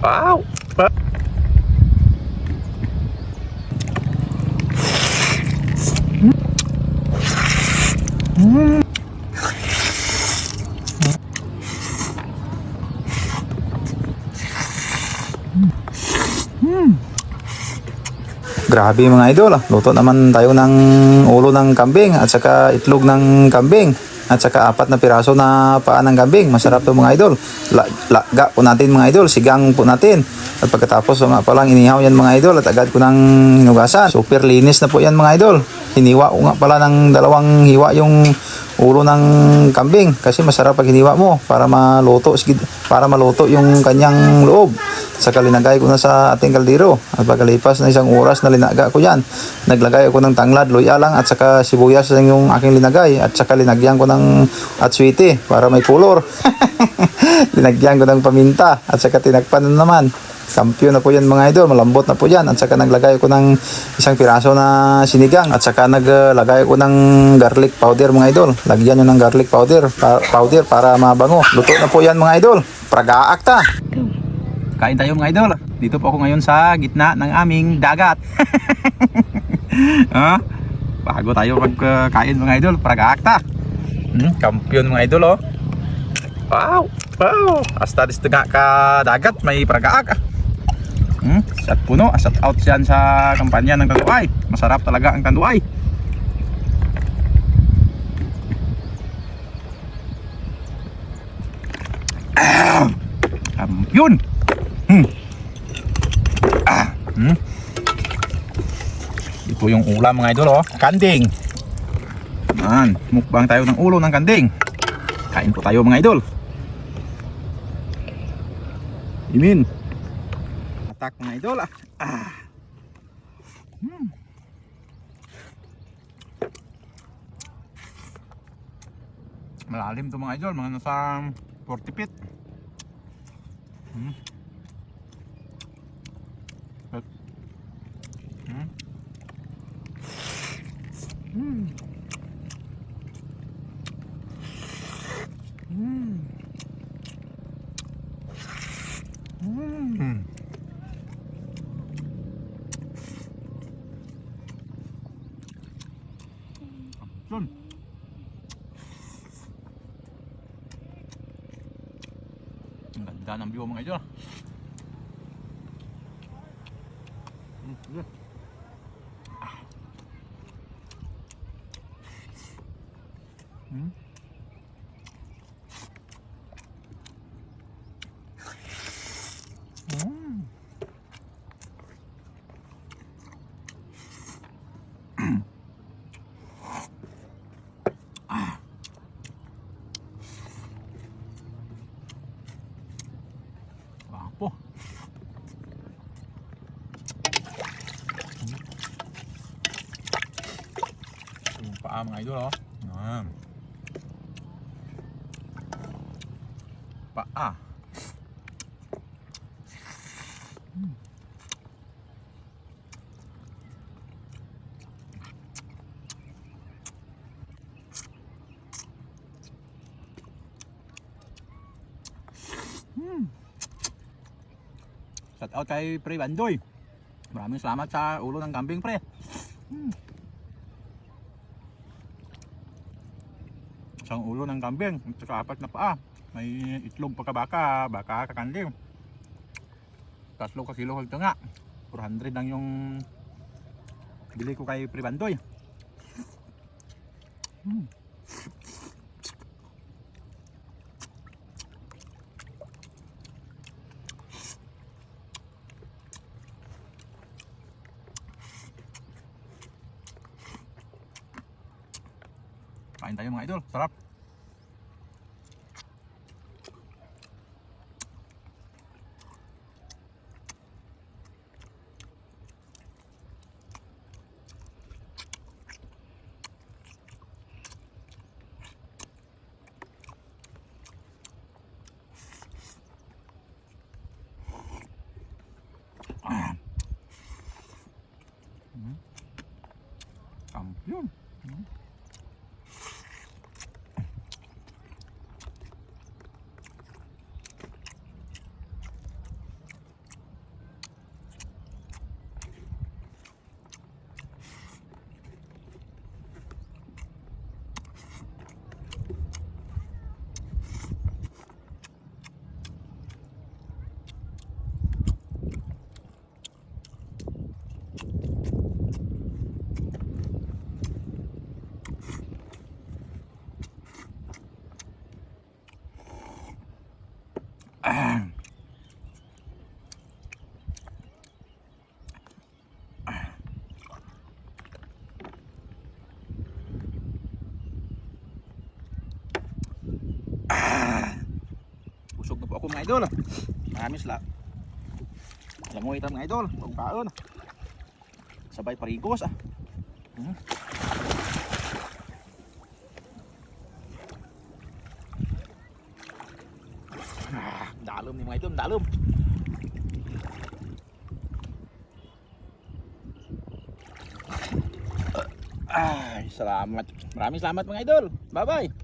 Wow! Pa- Grabe mga idol, luto naman tayo ng ulo ng kambing at saka itlog ng kambing at saka apat na piraso na paa ng kambing. Masarap to mga idol. La, laga po natin mga idol, sigang po natin. At pagkatapos so nga palang inihaw yan mga idol at agad ko ng hinugasan. Super linis na po yan mga idol. Hiniwa ko nga pala ng dalawang hiwa yung ulo ng kambing kasi masarap pag hiniwa mo para maluto para maluto yung kanyang loob. Saka linagay ko na sa ating kaldero. At pagkalipas na isang oras na linaga ko yan, naglagay ako ng tanglad, luya lang at saka sibuyas lang yung aking linagay at saka linagyan ko ng atswite para may color. linagyan ko ng paminta at saka tinakpan na naman. Kampiyon na po yan mga idol, malambot na po yan. At saka naglagay ko ng isang piraso na sinigang. At saka naglagay ko ng garlic powder mga idol. Lagyan nyo ng garlic powder, pa- powder para mabango. Luto na po yan mga idol. Pragaak ta. Kain tayo mga idol. Dito po ako ngayon sa gitna ng aming dagat. ha? Bago tayo magkain mga idol, pragaak ta. Hmm, kampiyon mga idol oh. Wow! Wow! Hasta dito nga ka dagat, may pragaak. Hmm, shot puno, shot out yan sa kampanya ng Tanduay. Masarap talaga ang Tanduay. Ah, kampiyon! Hmm. Ah, hmm. Ito yung ulam mga idol oh, kanding. Man, mukbang tayo ng ulo ng kanding. Kain po tayo mga idol. Imin. Atak mga idol ah. ah. Hmm. Malalim to mga idol, mga nasa 40 feet. Hmm. But, hmm. Hmm. Hmm. Hmm. Yun. Ang ganda ng view mga idol. Hmm, yun. Ah. Hmm. Mm. ามไงด้วยเหรอปลาอะสัตว์เอาใจปริบันด้วยบราเมืองสามอาจาอูรุนังกัมบิงเปรี Isang ulo ng kambing, at saka apat na paa. May itlog pagkabaka, baka kakanding. Tatlo ka kilo ito nga. 400 lang yung bili ko kay Pre Bandoy. Hmm. Kain tayo mga idol, sarap. Busog na po ako mga idol. Mamis lang. Langoitan mga idol. Huwag kaon. Sabay parigos ah. Hmm. dalam nih, itu dalam. Ah, selamat. Rami selamat, mengaidul. Bye-bye.